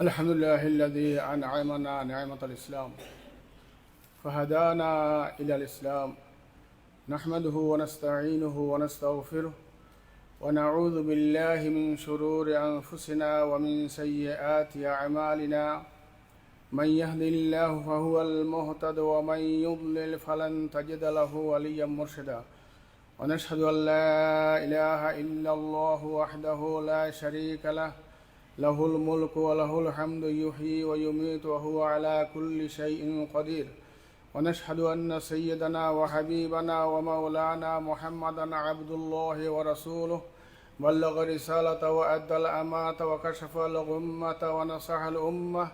الحمد لله الذي أنعمنا نعمة الإسلام. فهدانا إلى الإسلام. نحمده ونستعينه ونستغفره. ونعوذ بالله من شرور أنفسنا ومن سيئات أعمالنا. من يهد الله فهو المهتد ومن يضلل فلن تجد له وليا مرشدا. ونشهد أن لا إله إلا الله وحده لا شريك له. له الملك وله الحمد يحيي ويميت وهو على كل شيء قدير. ونشهد أن سيدنا وحبيبنا ومولانا محمدا عبد الله ورسوله. بلغ رسالة وأدى الأمانة وكشف الغمة ونصح الأمة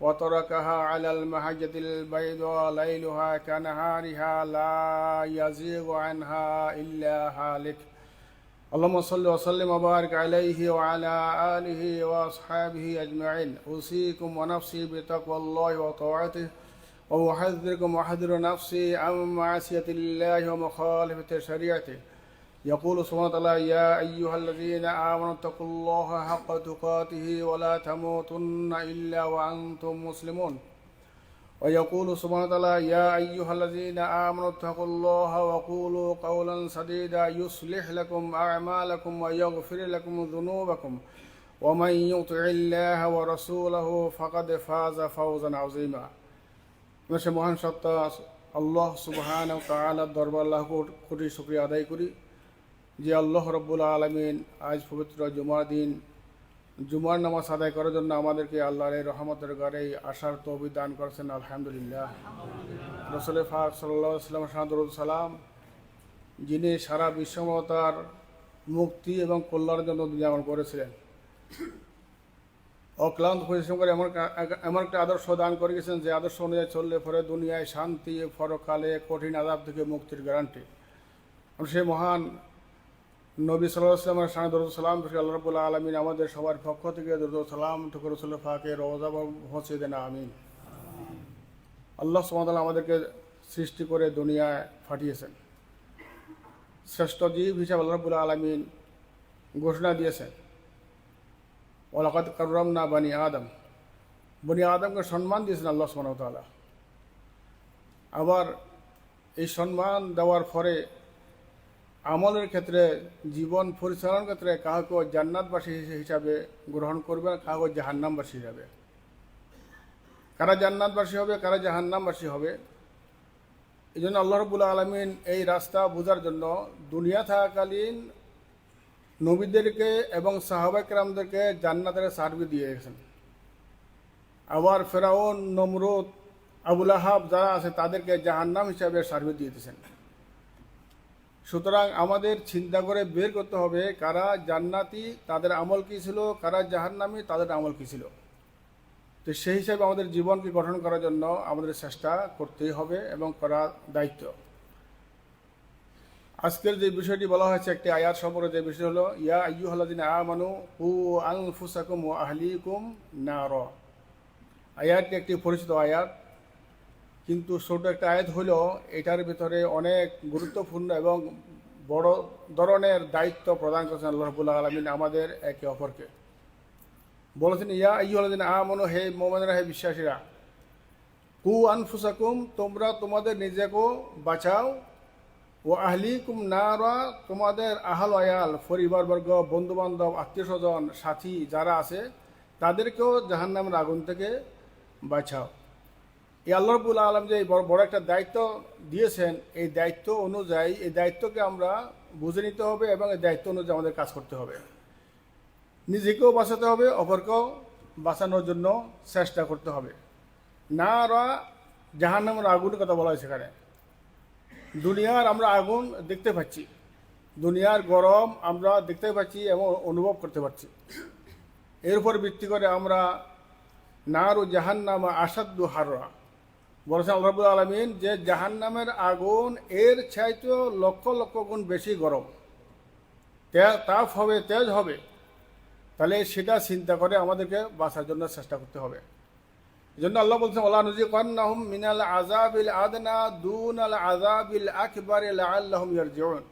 وتركها على المحجة البيضاء ليلها كنهارها لا يزيغ عنها إلا هالك. اللهم صل وسلم وبارك عليه وعلى آله وأصحابه أجمعين. أوصيكم ونفسي بتقوى الله وطاعته وأحذركم وأحذر نفسي عن معصية الله ومخالفة شريعته. يقول سبحانه وتعالى يا أيها الذين آمنوا اتقوا الله حق تقاته ولا تموتن إلا وأنتم مسلمون. ويقول سبحانه وتعالى يا أيها الذين آمنوا اتقوا الله وقولوا قولا سديدا يصلح لكم أعمالكم ويغفر لكم ذنوبكم ومن يطع الله ورسوله فقد فاز فوزا عظيما সে মহান সত্তা আল্লাহ সুবহান তালার দরবার আল্লাহ কোটি শুক্রিয়া আদায় করি যে আল্লাহ রব্বুল আলমিন আজ পবিত্র জুমার দিন জুমার নামাজ আদায় করার জন্য আমাদেরকে আল্লাহর এই রহমতের ঘরে আসার তৌবি দান করেছেন, আলহামদুলিল্লাহ। রসুল ফাক সাল্লাম সাহাদুল সালাম যিনি সারা বিশ্বমতার মুক্তি এবং কল্যাণের জন্য দুনিয়ামন করেছিলেন। অক্লান্ত পরিশ্রম করে এমন এমন একটা আদর্শ দান করে গেছেন যে আদর্শ অনুযায়ী চললে পরে দুনিয়ায় শান্তি, পরকালে কঠিন আদাব থেকে মুক্তির গ্যারান্টি সে মহান নবী সাল্লাহ সাল্লামের সামনে দরুদ সালাম আল্লাহ রবুল্লাহ আলমিন আমাদের সবার পক্ষ থেকে দরুদ সালাম রসুল ফাঁকে রোজা পৌঁছে দেন আমিন। আল্লাহ সুমতাল আমাদেরকে সৃষ্টি করে দুনিয়ায় পাঠিয়েছেন। শ্রেষ্ঠ জীব হিসাবে আল্লাহ রবুল্লাহ আলমিন ঘোষণা দিয়েছেন। ওলাকাত করম না বানি আদম। বনি আদমকে সম্মান দিয়েছেন আল্লাহ সুমতালা আবার এই সম্মান দেওয়ার পরে আমলের ক্ষেত্রে, জীবন পরিচালনার ক্ষেত্রে কাহাকে জান্নাতবাসী হিসাবে গ্রহণ করবে না কাহাকে জাহান্নামবাসী হিসাবে। কারা জান্নাতবাসী হবে, কারা জাহান্নামবাসী হবে? এই জন্য আল্লাহ রবুল্লা আলমিন এই রাস্তা বোঝার জন্য দুনিয়া থাকাকালীন নবীদেরকে এবং সাহাবাকরামদেরকে জান্নাতের সার্ভি দিয়ে গেছেন। আবার ফেরাউন, নমরুদ, আবুল আহাব যারা আছে তাদেরকে জাহান্নাম হিসাবে সার্ভি দিয়ে দিয়েছেন। সুতরাং আমাদের চিন্তা করে বের করতে হবে কারা জান্নাতি, তাদের আমল কী ছিল, কারা জাহান্নামী, তাদের আমল কী ছিল। তো সেই হিসাবে আমাদের জীবনকে গঠন করার জন্য আমাদের চেষ্টা করতেই হবে এবং করা দায়িত্ব। আজকের যে বিষয়টি বলা হয়েছে একটি আয়াত সম্পর্কে যে বিষয় হলো, ইয়া আইয়ুহাল্লাযিনা আমানু হু আনফুসাকুম ওয়া আহলিকুম নার। আয়াতটি একটি পরিচিত আয়াত। কিন্তু ছোট একটা আয়াত হলেও এটার ভিতরে অনেক গুরুত্বপূর্ণ এবং বড় ধরনের দায়িত্ব প্রদান করেছেন আল্লাহ রাব্বুল আলমিন আমাদের একে অপরকে। বলেছেন, ইয়া আইয়ুহাল্লাযিনা আমানু, হে মোমেনরা, হে বিশ্বাসীরা, কু আনফুসাকুম, তোমরা তোমাদের নিজেকেও বাঁচাও। ও আহলিকুম নারা, তোমাদের আহাল আয়াল পরিবারবর্গ বন্ধুবান্ধব আত্মীয় স্বজন সাথী যারা আছে, তাদেরকেও জাহান্নামের আগুন থেকে বাঁচাও। এই আল্লাহ রবুল আলম যে বড় বড় একটা দায়িত্ব দিয়েছেন, এই দায়িত্ব অনুযায়ী, এই দায়িত্বকে আমরা বুঝে নিতে হবে এবং এই দায়িত্ব অনুযায়ী আমাদের কাজ করতে হবে। নিজেকেও বাঁচাতে হবে, অপরকেও বাঁচানোর জন্য চেষ্টা করতে হবে। না রা জাহান্নামের আগুনের কথা বলা হয় সেখানে। দুনিয়ার আমরা আগুন দেখতে পাচ্ছি। দুনিয়ার গরম আমরা দেখতে পাচ্ছি এবং অনুভব করতে পারছি। এর উপর ভিত্তি করে আমরা নার ও জাহান্নাম আসাদ্দু হাররা। বলেছেন আল্লাহ আলমিন যে জাহান্নামের আগুন এর চাইতে লক্ষ লক্ষ গুণ বেশি গরম। তাপ হবে, তেজ হবে। তাহলে সেটা চিন্তা করে আমাদেরকে বাঁচার জন্য চেষ্টা করতে হবে। এই জন্য আল্লাহ বলছেন আল্লাহ নজি কান্নাহুম মিনাল আজাবিল আদনা দুন আল আজাবিল আকবার আল্লাহম ইয়ারজিউন।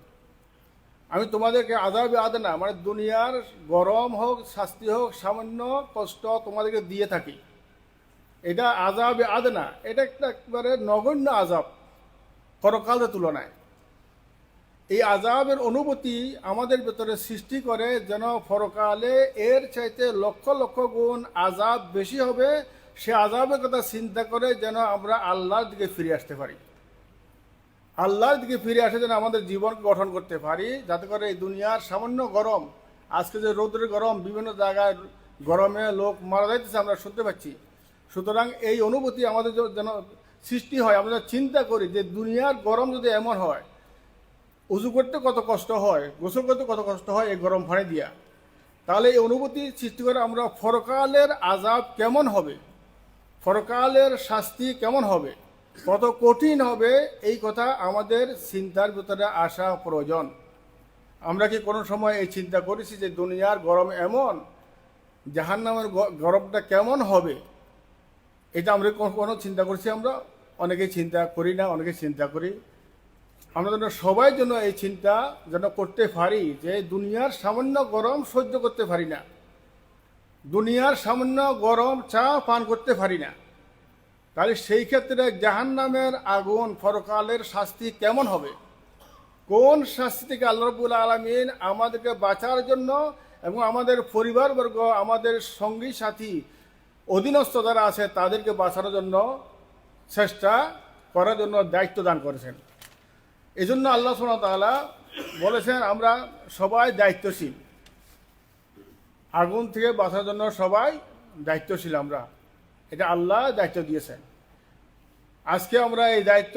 আমি তোমাদেরকে আজাবে আদনা মানে দুনিয়ার গরম হোক, শাস্তি হোক, সামান্য কষ্ট তোমাদেরকে দিয়ে থাকি। এটা আজাবে আদনা। এটা একটা একবারে নগণ্য আজাব পরকালের তুলনায়। এই আজাবের অনুভূতি আমাদের ভেতরে সৃষ্টি করে যেন ফরকালে এর চাইতে লক্ষ লক্ষ গুণ আজাব বেশি হবে, সে আজাবের কথা চিন্তা করে যেন আমরা আল্লাহর দিকে ফিরে আসতে পারি। আল্লাহর দিকে ফিরে আসে যেন আমাদের জীবনকে গঠন করতে পারি, যাতে করে এই দুনিয়ার সামান্য গরম, আজকে যে রৌদ্রের গরম, বিভিন্ন জায়গায় গরমে লোক মারা যাইতেছে আমরা শুনতে পাচ্ছি। সুতরাং এই অনুভূতি আমাদের যেন সৃষ্টি হয়, আমরা চিন্তা করি যে দুনিয়ার গরম যদি এমন হয়, উজু করতে কত কষ্ট হয়, গোসল করতে কত কষ্ট হয়, এই গরম পানি দিয়া। তাহলে এই অনুভূতি সৃষ্টি করে আমরা ফরকালের আজাব কেমন হবে? ফরকালের শাস্তি কেমন হবে? কত কঠিন হবে? এই কথা আমাদের চিন্তার ভিতরে আসা প্রয়োজন। আমরা কি কোনো সময় এই চিন্তা করেছি যে দুনিয়ার গরম এমন, জাহান্নামের গরমটা কেমন হবে? এটা আমরা কোনো- চিন্তা করছি, আমরা অনেকেই চিন্তা করি না অনেকে চিন্তা করি। আমরা যেন সবাই যেন এই চিন্তা যেন করতে পারি যে দুনিয়ার সামান্য গরম সহ্য করতে পারি না। দুনিয়ার সামান্য গরম চা পান করতে পারি না। তাহলে সেই ক্ষেত্রে জাহান্নামের আগুন ফরকালের শাস্তি কেমন হবে? কোন শাস্তি থেকে আল্লাহ রবুল আলমিন আমাদেরকে বাঁচার জন্য এবং আমাদের পরিবারবর্গ, আমাদের সঙ্গী সাথী অধীনস্থ যারা আছে, তাদেরকে বাঁচানোর জন্য, চেষ্টা করার জন্য দায়িত্ব দান করেছেন। এই জন্য আল্লাহ তাআলা বলেছেন, আমরা সবাই দায়িত্বশীল। আগুন থেকে বাঁচার জন্য সবাই দায়িত্বশীল আমরা। এটা আল্লাহ দায়িত্ব দিয়েছেন। আজকে আমরা এই দায়িত্ব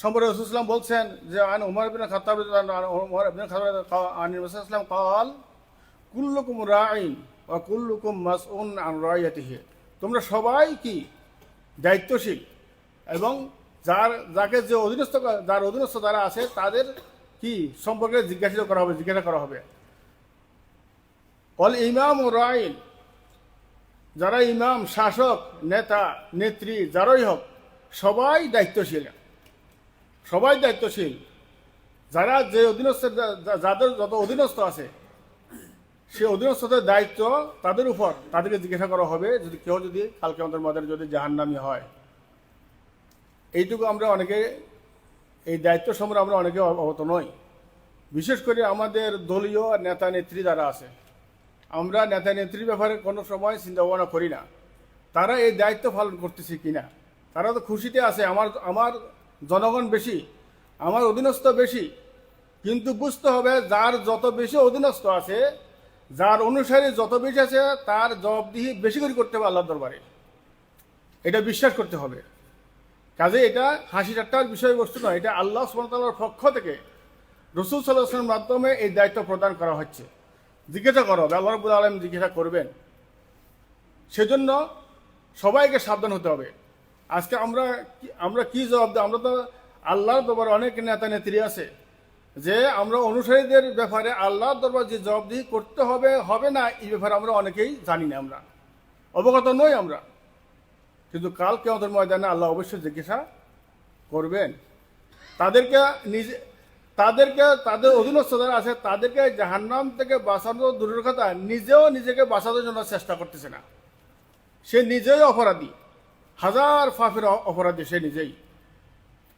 সম্পর্কে রসুলাম বলছেন যে, আন উমর বিন খাতাব উমর বিন খাতাব আন রসুলাম কাল, কুল্লুকুম রাইন ও কুল্লুকুম মাসউন আন তোমরা সবাই কি? দায়িত্বশীল। এবং যার, যাকে যে অধীনস্থ যার অধীনস্থ যারা আছে, তাদের কি সম্পর্কে জিজ্ঞাসিত করা হবে, জিজ্ঞাসা করা হবে? অল ইমাম রাইন যারা ইমাম, শাসক, নেতা, নেত্রী, যারাই হোক, সবাই দায়িত্বশীল। সবাই দায়িত্বশীল। যারা যে অধীনস্থ যাদের যত অধীনস্থ আছে সে অধীনস্থদের দায়িত্ব তাদের উপর। তাদেরকে জিজ্ঞাসা করা হবে যদি কেউ যদি কালকে আমাদের মধ্যে যদি জাহান্নামি হয়। এইটুকু আমরা অনেকে, এই দায়িত্ব সম্পর্কে আমরা অনেকে অবগত নই। বিশেষ করে আমাদের দলীয় নেতা নেত্রী যারা আছে, আমরা নেতা নেত্রীর ব্যাপারে কোনো সময় চিন্তা ভাবনা করি না। তারা এই দায়িত্ব পালন করতেছে কিনা? তারা তো খুশিতে আছে, আমার আমার জনগণ বেশি, আমার অধীনস্থ বেশি। কিন্তু বুঝতে হবে যার যত বেশি অধীনস্থ আছে যার অনুসারী যত বেশি আছে তার জবাবদিহি বেশি করে করতে হবে আল্লাহর দরবারে। এটা বিশ্বাস করতে হবে। কাজে এটা হাসি ঠাট্টার বিষয়বস্তু নয়, এটা আল্লাহ তাআলার পক্ষ থেকে রসুল সাল্লাহামের মাধ্যমে এই দায়িত্ব প্রদান করা হচ্ছে। জিজ্ঞাসা করো, আল্লাহ রবুল আলম জিজ্ঞাসা করবেন। সেজন্য সবাইকে সাবধান হতে হবে। আজকে আমরা আমরা কি জবাব দেব? আমরা তো আল্লাহর দরবারে অনেক নেতা নেত্রী আছে। যে আমরা অনুসারীদের ব্যাপারে আল্লাহর দরবার যে জবাবদিহি করতে হবে হবে না, এই ব্যাপারে আমরা অনেকেই জানি না আমরা। অবগত নই আমরা। কিন্তু কাল কেমতের ময়দানে আল্লাহ অবশ্যই জিজ্ঞাসা করবেন। তাদেরকে নিজে, তাদেরকে, তাদের অধীনস্থ যারা আছে, তাদেরকে জাহান্নাম থেকে বাঁচানো দূরের কথা নিজেও নিজেকে বাঁচানোর জন্য চেষ্টা করতেছে না। সে নিজেই অপরাধী। হাজার ফাফের অপরাধী সে নিজেই।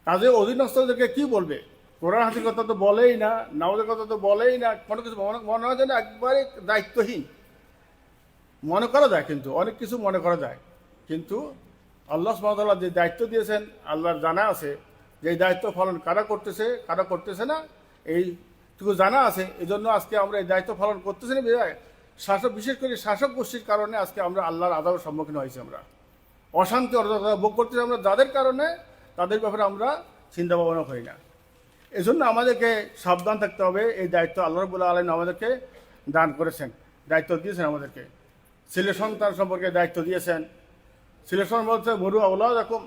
কাজে অধীনস্থদেরকে কি বলবে? কোরআন হাতির কথা তো বলেই না, নামাজের কথা তো বলেই না, কোনো কিছু মনে- হয় যেন একবারে দায়িত্বহীন। মনে করা যায় কিন্তু, অনেক কিছু মনে করা যায়। কিন্তু আল্লাহ সুমতাল্লাহ যে দায়িত্ব দিয়েছেন, আল্লাহর জানা আছে যে দায়িত্ব পালন কারা করতেছে কারা করতেছে না, এইটুকু জানা আছে। এই জন্য আজকে আমরা এই দায়িত্ব পালন করতেছি না, বিধায় শাসক, বিশেষ করে শাসক গোষ্ঠীর কারণে আজকে আমরা আল্লাহর আদাবের সম্মুখীন হয়েছি আমরা। অশান্তি অর্ধতা ভোগ করতেছি আমরা যাদের কারণে, তাদের ব্যাপারে আমরা চিন্তা ভাবনা করি না। এজন্য আমাদেরকে সাবধান থাকতে হবে। এই দায়িত্ব আল্লাহ রবুল্লা আলম আমাদেরকে দান করেছেন। দায়িত্ব দিয়েছেন আমাদেরকে। ছেলে সন্তান সম্পর্কে দায়িত্ব দিয়েছেন। সন্তান বলছে মরু আল্লাহ রকম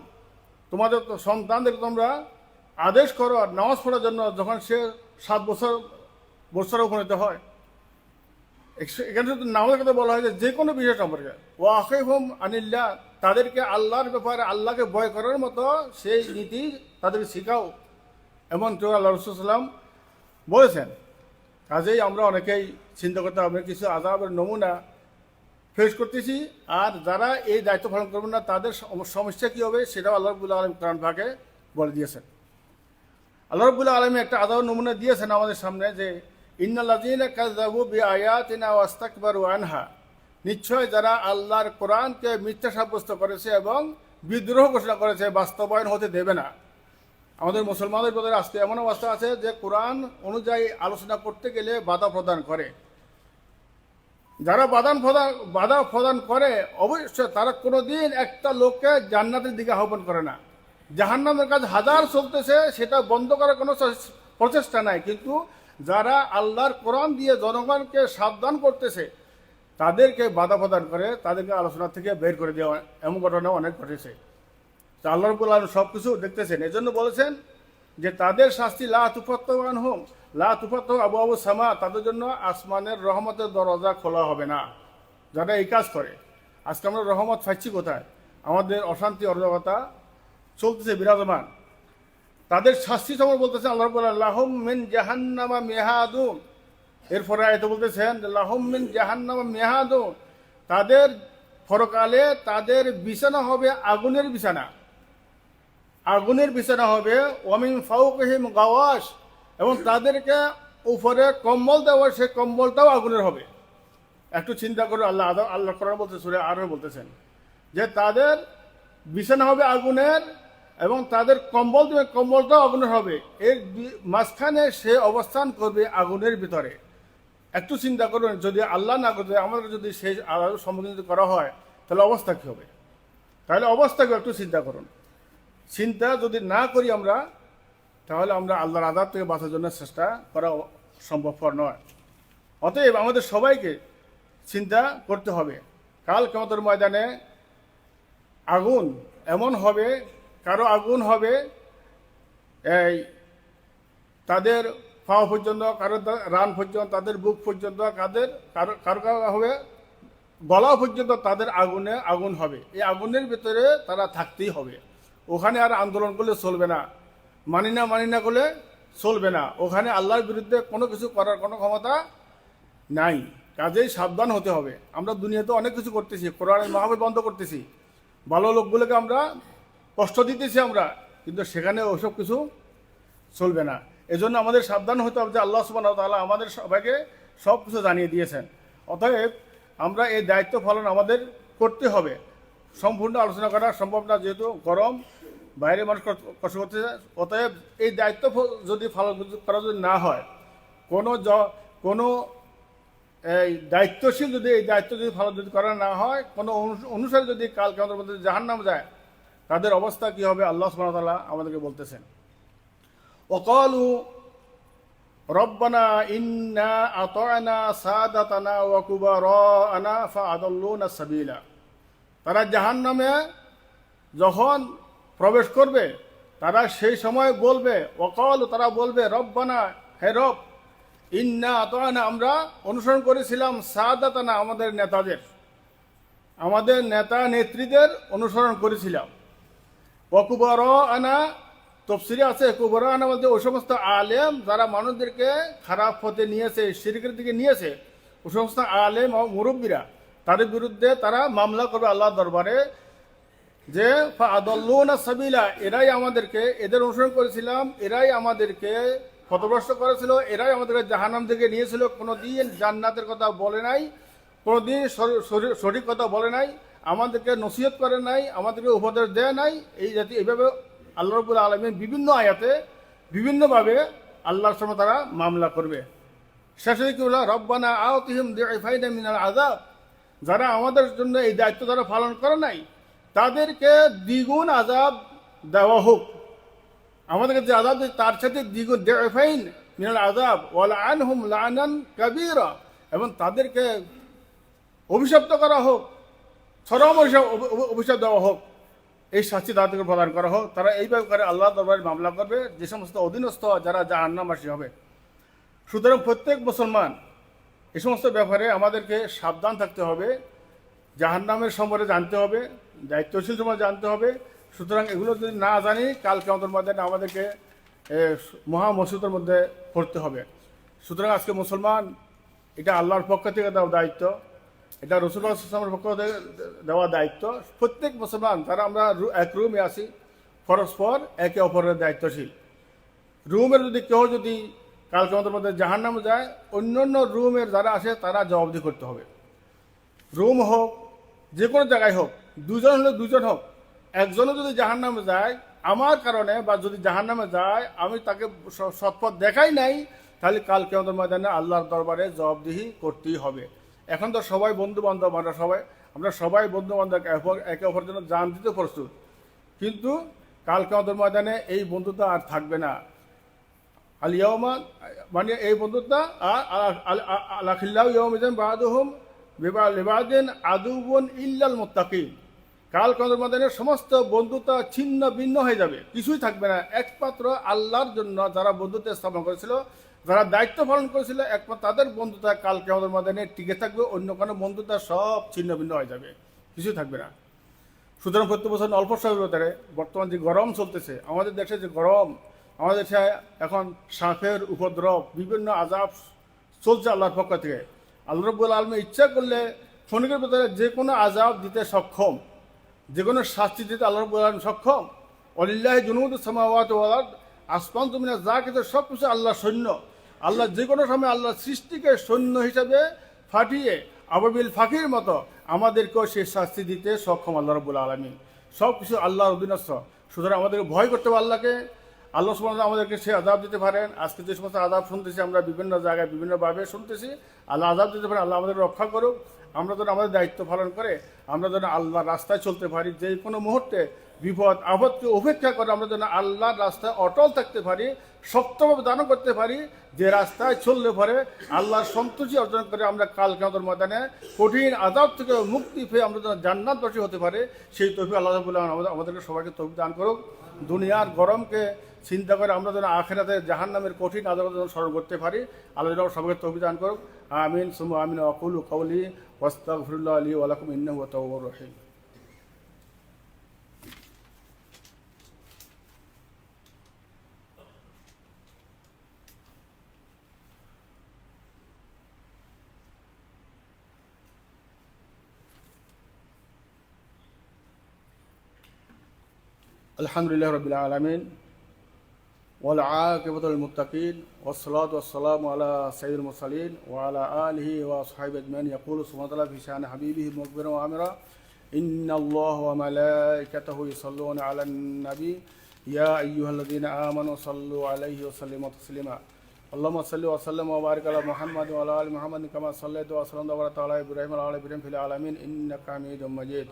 তোমাদের তো সন্তানদের তোমরা আদেশ করো আর নামাজ পড়ার জন্য যখন সে সাত বছর বছরে উপনীত হয়। এখানে শুধু নামাজের কথা বলা হয় যে যে কোনো বিষয় সম্পর্কে। ও হোম আনিল্লাহ। তাদেরকে আল্লাহর ব্যাপারে আল্লাহকে ভয় করার মতো সেই নীতি তাদেরকে শেখাও। এমন তো আল্লাহ রসুলাম বলেছেন। কাজেই আমরা অনেকেই চিন্তা করতে হবে, কিছু আজাবের নমুনা ফেস করতেছি, আর যারা এই দায়িত্ব পালন করবেন না, তাদের সম- সমস্যা কী হবে সেটাও আল্লাহ রবুল্লা আলম কোরআন ভাগে বলে দিয়েছেন। আল্লাহ রবুল্লা আলমী একটা আদাব নমুনা দিয়েছেন আমাদের সামনে যে আনহা। নিশ্চয় যারা আল্লাহর কোরআনকে মিথ্যা সাব্যস্ত করেছে এবং বিদ্রোহ ঘোষণা করেছে, বাস্তবায়ন হতে দেবে না। আমাদের মুসলমানদের ভিতরে আসতে এমন অবস্থা আছে যে কোরআন অনুযায়ী আলোচনা করতে গেলে বাধা প্রদান করে। যারা বাদান প্রদান, বাধা প্রদান করে, অবশ্যই তারা কোনোদিন একটা লোককে জান্নাতের দিকে আহ্বান করে না। জাহান্নামের কাজ হাজার চলতেছে, সেটা বন্ধ করার কোনো প্রচেষ্টা নাই। কিন্তু যারা আল্লাহর কোরআন দিয়ে জনগণকে সাবধান করতেছে, তাদেরকে বাধা প্রদান করে, তাদেরকে আলোচনা থেকে বের করে দেওয়া। এমন ঘটনা অনেক ঘটেছে। তা আল্লাহ রবুল আলম সব কিছু দেখতেছেন। এজন্য বলেছেন যে তাদের শাস্তি লা তুফাত্তান হোম। লা তুফাত্ত আবু আবু সামা, তাদের জন্য আসমানের রহমতের দরজা খোলা হবে না। যারা এই কাজ করে, আজকে আমরা রহমত পাচ্ছি কোথায়? আমাদের অশান্তি, অরাজকতা চলতেছে বিরাজমান। তাদের শাস্তি সময় বলতেছেন আল্লাহ রবুল লাহম মিন জাহান্নামা মেহাদুন এরপরে আয়ত বলতেছেন, লাহম মিন জাহান্নামা মেহাদুন তাদের পরকালে তাদের বিছানা হবে আগুনের বিছানা। আগুনের বিছানা হবে। ওয়ামিন ফাউকহিম গাওয়াস এবং তাদেরকে উপরে কম্বল দেওয়া, সেই কম্বলটাও আগুনের হবে। একটু চিন্তা করে, আল্লাহ আল্লাহ করার বলতে, সুরে আরও বলতেছেন যে তাদের বিছানা হবে আগুনের এবং তাদের কম্বল দেবে কম্বলটাও আগুনের হবে। এর মাঝখানে সে অবস্থান করবে আগুনের ভিতরে। একটু চিন্তা করুন, যদি আল্লাহ না করে, আমাদের যদি সেই সম্মুখীন করা হয়, তাহলে অবস্থা কী হবে? তাহলে অবস্থাকে একটু চিন্তা করুন। চিন্তা যদি না করি আমরা, তাহলে আমরা আল্লাহর আদাব থেকে বাঁচার জন্য চেষ্টা করা সম্ভবপর নয়। অতএব আমাদের সবাইকে চিন্তা করতে হবে। কাল কেমতের ময়দানে আগুন এমন হবে, কারও আগুন হবে, এই তাদের পাওয়া পর্যন্ত, কারও রান পর্যন্ত, তাদের বুক পর্যন্ত, কাদের, কারও কারও কারও হবে, গলা পর্যন্ত তাদের আগুনে আগুন হবে। এই আগুনের ভিতরে তারা থাকতেই হবে। ওখানে আর আন্দোলন করলে চলবে না। মানি না মানি না করলে চলবে না। ওখানে আল্লাহর বিরুদ্ধে কোনো কিছু করার কোনো ক্ষমতা নাই। কাজেই সাবধান হতে হবে। আমরা দুনিয়াতে অনেক কিছু করতেছি। কোরআনের মহাবীর বন্ধ করতেছি। ভালো লোকগুলোকে আমরা কষ্ট দিতেছি আমরা, কিন্তু সেখানে ওসব কিছু চলবে না। এজন্য আমাদের সাবধান হতে হবে যে আল্লাহ সুবাহ তাআলা আমাদের সবাইকে সব কিছু জানিয়ে দিয়েছেন। অতএব আমরা এই দায়িত্ব পালন আমাদের করতে হবে। সম্পূর্ণ আলোচনা করা সম্ভব না, যেহেতু গরম, বাইরে মানুষ কষ্ট করতে অতএব এই দায়িত্ব যদি পালন করা যদি না হয়, কোনো জ কোনো, এই দায়িত্বশীল যদি এই দায়িত্ব যদি পালন যদি করা না হয়, কোনো অনুসারে যদি কাল কেন্দ্রের মধ্যে জাহান নাম যায়, তাদের অবস্থা কি হবে? আল্লাহ সুমতাল্লাহ আমাদেরকে বলতেছেন। ওকালু, রব্বানা ইন্না আতনা সাদাতানা ওয়াকুবা র আনা ফা আদল্লুনা সাবিলা। তারা জাহান্নামে যখন প্রবেশ করবে, তারা সেই সময় বলবে অকল তারা বলবে, রব্বানা, হে রব, ইন্না আতয়না আমরা অনুসরণ করেছিলাম সাদাতানা, আমাদের নেতাদের। আমাদের নেতা নেত্রীদের অনুসরণ করেছিলাম। অকুবর আনা তফসিরে আছে কুবর আনা বলতে ওই সমস্ত আলেম যারা মানুষদেরকে খারাপ পথে নিয়েছে, শিরকের দিকে নিয়েছে ওই সমস্ত আলেম ও মুরব্বীরা তাদের বিরুদ্ধে তারা মামলা করবে আল্লাহ দরবারে যে সাবিলা এরাই আমাদেরকে, এদের অনুসরণ করেছিলাম, এরাই আমাদেরকে ক্ষতগ্রস্ত করেছিল, এরাই আমাদেরকে জাহান্নাম থেকে নিয়েছিল কোনো দিন জান্নাতের কথা বলে নাই কোনো দিন সঠিক কথা বলে নাই, আমাদেরকে নসিহত করে নাই, আমাদেরকে উপদেশ দেয় নাই, এই জাতি, এইভাবে আল্লাহ রবুল আলমী বিভিন্ন আয়াতে বিভিন্নভাবে আল্লাহর সঙ্গে তারা মামলা করবে। শেষে কি হলো রব্বানা মিনাল আজাব যারা আমাদের জন্য এই দায়িত্ব যারা পালন করে নাই, তাদেরকে দ্বিগুণ আজাব দেওয়া হোক। আমাদেরকে যে আজাব তার সাথে দ্বিগুণ আজাব ওয়াল আনহুম লানান কাবীরা। এবং তাদেরকে অভিশপ্ত করা হোক, চরম অভিশাপ দেওয়া হোক। এই শাস্তি তাদেরকে প্রদান করা হোক। তারা এইভাবে করে আল্লাহ দরবারে মামলা করবে। যে সমস্ত অধীনস্থ, যারা যা জাহান্নামাসী হবে। সুতরাং প্রত্যেক মুসলমান এই সমস্ত ব্যাপারে আমাদেরকে সাবধান থাকতে হবে। জাহান্নামের সম্পর্কে জানতে হবে দায়িত্বশীল সম্পর্কে জানতে হবে। সুতরাং এগুলো যদি না জানি কালকে আমাদের মধ্যে আমাদেরকে এ, মহা মসজিদের মধ্যে পড়তে হবে। সুতরাং আজকে মুসলমান এটা আল্লাহর পক্ষ থেকে দেওয়া দায়িত্ব। এটা ইসলামের পক্ষ থেকে দেওয়া দায়িত্ব। প্রত্যেক মুসলমান তারা আমরা এক রুমে আসি পরস্পর একে অপরের দায়িত্বশীল। রুমের যদি কেউ যদি কালকে আমাদের মধ্যে জাহার জাহান্নামে যায়। অন্য অন্য রুমের যারা আসে, তারা জবাবদি করতে হবে। রুম হোক যে কোনো জায়গায় হোক, দুজন হলে দুজন হোক। একজনও যদি জাহান্নামে যায়, আমার কারণে বা যদি জাহান্নামে যায়, আমি তাকে সৎপথ দেখাই নাই, তাহলে কালকে আমাদের ময়দানে আল্লাহর দরবারে জবাবদিহি করতেই হবে। এখন তো সবাই বন্ধু বান্ধব আমরা সবাই আমরা সবাই বন্ধু বান্ধব একে অপরের জন্য জান দিতে প্রস্তুত। কিন্তু কালকে আমাদের ময়দানে এই বন্ধুত্ব আর থাকবে না। আলিয়ামা মানে এই বন্ধুত্ব আলাখিল্লাহ ইয়মিজান বাহাদুহম লিবাদিন আদুবন ইল্লাল মুত্তাকিন কাল কন্দর মাদানের সমস্ত বন্ধুতা ছিন্ন ভিন্ন হয়ে যাবে। কিছুই থাকবে না। একমাত্র আল্লাহর জন্য যারা বন্ধুত্ব স্থাপন করেছিল, যারা দায়িত্ব পালন করেছিল, একমাত্র তাদের বন্ধুতা কাল কেমন মাদানে টিকে থাকবে। অন্য কোনো বন্ধুতা সব ছিন্ন ভিন্ন হয়ে যাবে। কিছুই থাকবে না। সুতরাং প্রত্যেক বছর অল্প ভেতরে বর্তমান যে গরম চলতেছে, আমাদের দেশে যে গরম আমাদের দেশে এখন সাপের উপদ্রব, বিভিন্ন আজাব চলছে আল্লাহর পক্ষ থেকে। আল্লাহ রব্বুল আলমী ইচ্ছা করলে ক্ষণিকের ভেতরে যে কোনো আজাব দিতে সক্ষম, যে কোনো শাস্তি দিতে আল্লাহ রব্বুল আলম সক্ষম। অলিল্লাহ জুনুদ সামাওয়াত ওয়ালাদ আসমান তুমিনা যা কিছু সব কিছু আল্লাহ সৈন্য। আল্লাহ যে কোনো সময় আল্লাহ সৃষ্টিকে সৈন্য হিসাবে ফাটিয়ে আবাবিল ফাঁকির মতো আমাদেরকেও সেই শাস্তি দিতে সক্ষম আল্লাহ রব্বুল আলমী সব কিছু আল্লাহর অধীনস্থ। সুতরাং আমাদেরকে ভয় করতে হবে আল্লাহকে। আল্লাহ সুবহানাহু আমাদেরকে সে আজাব দিতে পারেন। আজকে যে সমস্ত আজাব শুনতেছি, আমরা বিভিন্ন জায়গায় বিভিন্নভাবে শুনতেছি। আল্লাহ আজাব দিতে পারেন, আল্লাহ আমাদের রক্ষা করুক। আমরা যেন আমাদের দায়িত্ব পালন করে, আমরা যেন আল্লাহর রাস্তায় চলতে পারি, যে কোনো মুহূর্তে বিপদ, আপদকে উপেক্ষা করে আমরা যেন আল্লাহর রাস্তায় অটল থাকতে পারি শক্তভাবে দান করতে পারি, যে রাস্তায় চললে পরে আল্লাহর সন্তুষ্টি অর্জন করে আমরা কাল কেমন ময়দানে কঠিন আজাব থেকে মুক্তি পেয়ে আমরা যেন জান্নাতবাসী হতে পারে। সেই তফি আল্লাহ বলে আমাদেরকে সবাইকে তফি দান করুক। দুনিয়ার গরমকে চিন্তা করে আমরা যেন আখেরাতে জাহান নামের কঠিন আদালত যেন স্মরণ করতে পারি আল্লাহ যেন সবাইকে তফি দান করুক আমিন সুম আমিন আকুল কৌলি ওয়াস্তাগফিরুল্লাহ আলী ওয়ালাকুম ইন্নাহু তাওয়াবুর রহিম الحمد لله رب العالمين والعاقبة للمتقين والصلاة والسلام على سيد المرسلين وعلى آله وصحبه أجمعين. يقول سبحانه وتعالى في شأن حبيبه مخبرا وآمرا إن الله وملائكته يصلون على النبي. يا أيها الذين آمنوا صلوا عليه وسلموا تسليما. اللهم صل وسلم وبارك على محمد وعلى آل محمد كما صليت وسلمت وبارك على إبراهيم وعلى آل إبراهيم في العالمين. إنك حميد مجيد.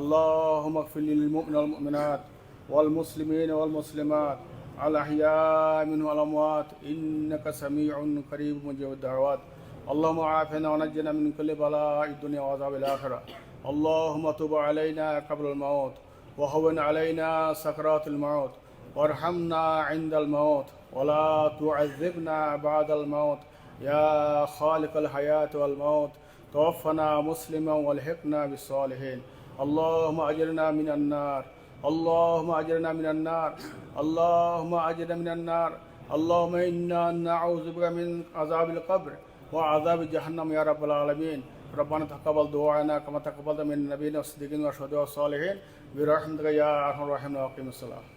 اللهم اغفر للمؤمنين والمؤمنات والمسلمين والمسلمات الأحياء منه والأموات إنك سميع قريب مجيب الدعوات. اللهم عافنا ونجنا من كل بلاء الدنيا وعذاب الآخرة. اللهم تب علينا قبل الموت وهون علينا سكرات الموت. وارحمنا عند الموت ولا تعذبنا بعد الموت. يا خالق الحياة والموت. توفنا مسلما والحقنا بالصالحين. اللهم أجرنا من النار. اللهم أجرنا من النار. اللهم أجرنا من النار. اللهم إنا نعوذ بك من عذاب القبر وعذاب جهنم يا رب العالمين. ربنا تقبل دعانا كما تقبلت من نبينا والصديقين والشهداء والصالحين. برحمتك يا أرحم الراحمين. وأقيم الصلاة.